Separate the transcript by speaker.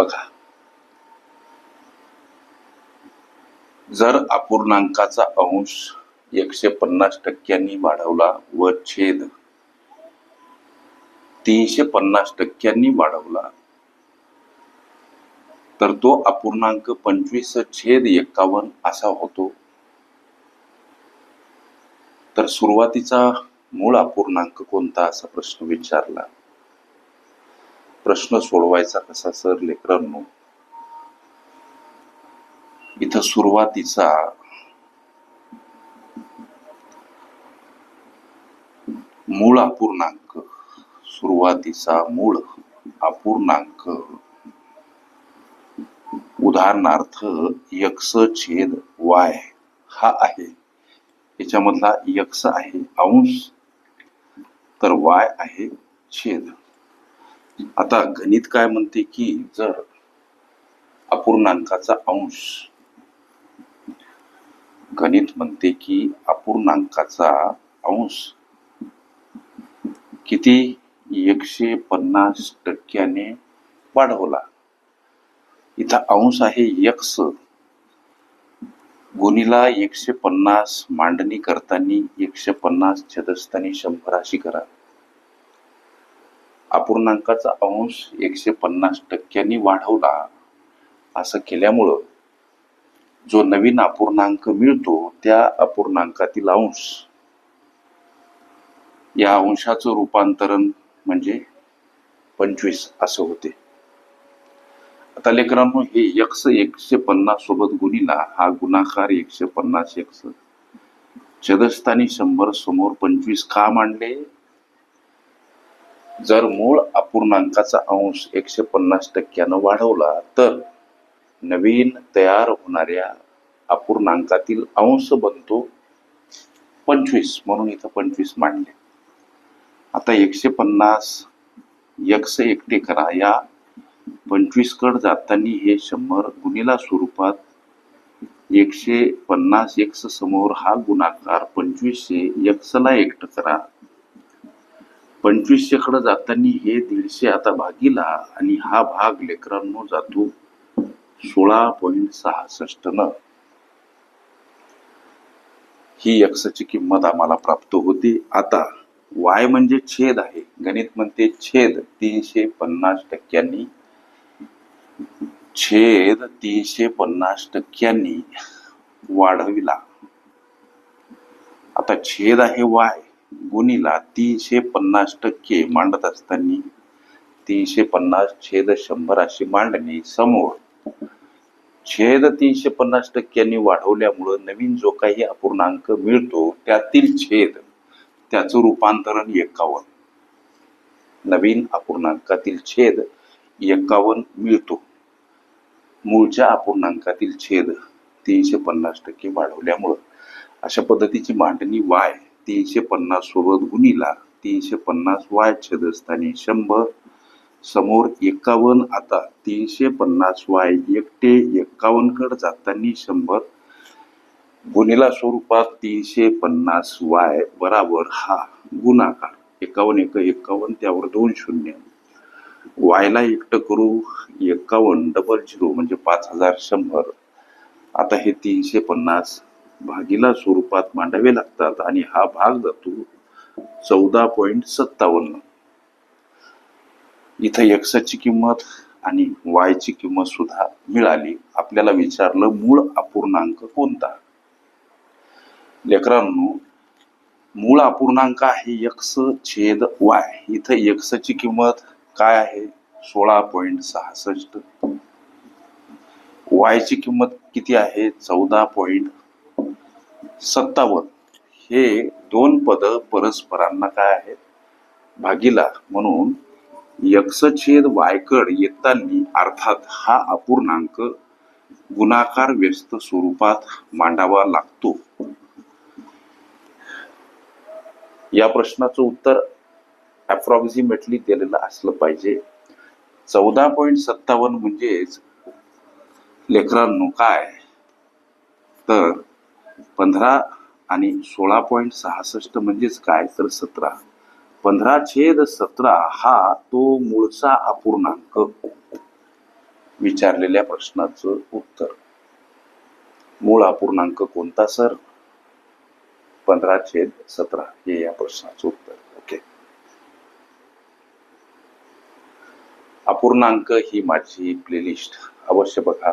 Speaker 1: बघा. जर अपूर्णांकाचा अंश एकशे पन्नास टक्क्यांनी वाढवला व छेद तीनशे पन्नास टक्क्यांनी वाढवला तर तो अपूर्णांक पंचवीस छेद एक्कावन्न असा होतो. तर सुरुवातीचा मूळ अपूर्णांक कोणता असा प्रश्न विचारला? प्रश्न सोडवायचा कसा सर लेकरांनो? इथं सुरुवातीचा मूळ अपूर्णांक सुरुवातीचा मूळ अपूर्णांक. उदाहरणार्थ यक्ष छेद वाय हा आहे. याच्यामधला यक्ष आहे अंश. तर वाय आहे छेद. आता गणित काय म्हणते की जर अपूर्णांकाचा अंश गणित म्हणते की अपूर्णांकाचा अंश किती? एकशे पन्नास टक्क्याने वाढवला. इथं अंश आहे यक्स. गुणीला एकशे पन्नास मांडणी करताना एकशे पन्नास छेदस्थानी शंभर अशी करा. अपूर्णांकाचा अंश एकशे पन्नास टक्क्यांनी वाढवला. असं केल्यामुळं जो नवीन अपूर्णांक मिळतो त्या अपूर्णांकातील अंश या अंशाचं रूपांतरण म्हणजे पंचवीस असं होते. आता लेकरांनो हे यक्स एकशे पन्नास सोबत गुणीला हा गुणाकार एकशे पन्नास यक्स छदस्थानी शंभर समोर पंचवीस का मांडले? जर मूळ अपूर्णांकाचा अंश एकशे पन्नास टक्क्यानं वाढवला तर नवीन तयार होणाऱ्या अपूर्णांकातील अंश बनतो पंचवीस म्हणून इथं पंचवीस मांडले. आता एकशे पन्नास यक्ष एकटे करा या पंचवीस कड जाताना हे शंभर गुणिला स्वरूपात एकशे पन्नास यक्ष समोर हा गुणाकार पंचवीसशे यक्षला एकट करा. पंचवीसशे कडे जाताना हे दीडशे आता भागीला आणि हा भाग लेकरांनो जातो सोळा पॉईंट सहासष्ट न. ही एक्सची किंमत आम्हाला प्राप्त होती. आता वाय म्हणजे छेद आहे. गणित म्हणते छेद तीनशे पन्नास टक्क्यांनी. छेद तीनशे पन्नास टक्क्यांनी वाढविला. आता छेद आहे वाय. गुणीला तीनशे पन्नास टक्के मांडत असताना तीनशे पन्नास छेद शंभर अशी मांडणी समोर. छेद तीनशे पन्नास टक्क्यांनी वाढवल्यामुळं नवीन जो काही अपूर्णांक मिळतो त्यातील छेद त्याचं रूपांतरण एकावन्न. नवीन अपूर्णांकातील छेद एकावन्न मिळतो. मूळच्या अपूर्णांकातील छेद तीनशे पन्नास टक्के वाढवल्यामुळं अशा पद्धतीची मांडणी वाय तीनशे पन्नास सोबत गुणीला तीनशे पन्नास वाय छेदस्थानी शंभर. समोर एकावन्न आता तीनशे पन्नास वाय एकटे एक्कावन्न कड जाताना शंभर. गुणीला स्वरूपात तीनशे पन्नास वाय बराबर हा गुणाकार. एकावन्न एक एक्कावन्न त्यावर दोन शून्य. वायला एकटं करू एक्कावन्न डबल झिरो म्हणजे पाच हजार शंभर. आता हे तीनशे पन्नास भागीला स्वरूपात मांडावे लागतात आणि हा भाग जातो चौदा पॉइंट सत्तावन्न. इथं यक्षाची किंमत आणि वायची किंमत सुद्धा मिळाली. आपल्याला विचारलं मूळ अपूर्णांक कोणता? लेकरांनो मूळ अपूर्णांक आहे एक्स छेद वाय इथं यक्षची किंमत काय आहे? सोळा पॉइंट सहासष्ट. वायची किंमत किती आहे? चौदा पॉइंट सत्तावन्न. हे दोन पद परस्परांना काय आहेत? भागीला म्हणून यक्षछेद वायकड येतानी अर्थात हा अपूर्णांक गुणाकार व्यस्त स्वरूपात मांडावा लागतो. या प्रश्नाचं उत्तर अप्रॉक्सिमेटली दिलेलं असलं पाहिजे. चौदा पॉईंट सत्तावन्न म्हणजेच लेकरांनो काय? तर पंधरा आणि सोळा पॉईंट सहासष्ट म्हणजेच काय? तर सतरा. पंधरा छेद सतरा हा तो मूळचा अपूर्णांक. विचारलेल्या प्रश्नाचं उत्तर. मूळ अपूर्णांक कोणता सर? पंधरा छेद सतरा. हे या प्रश्नाचं उत्तर. ओके. अपूर्णांक ही माझी प्लेलिस्ट अवश्य बघा.